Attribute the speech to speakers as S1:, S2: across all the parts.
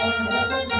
S1: Música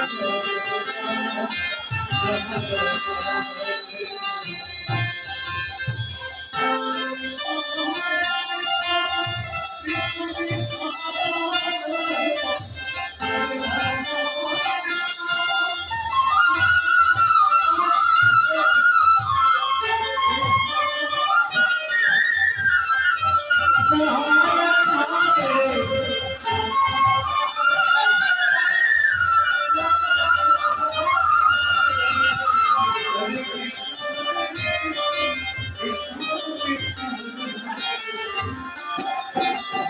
S1: Thank you.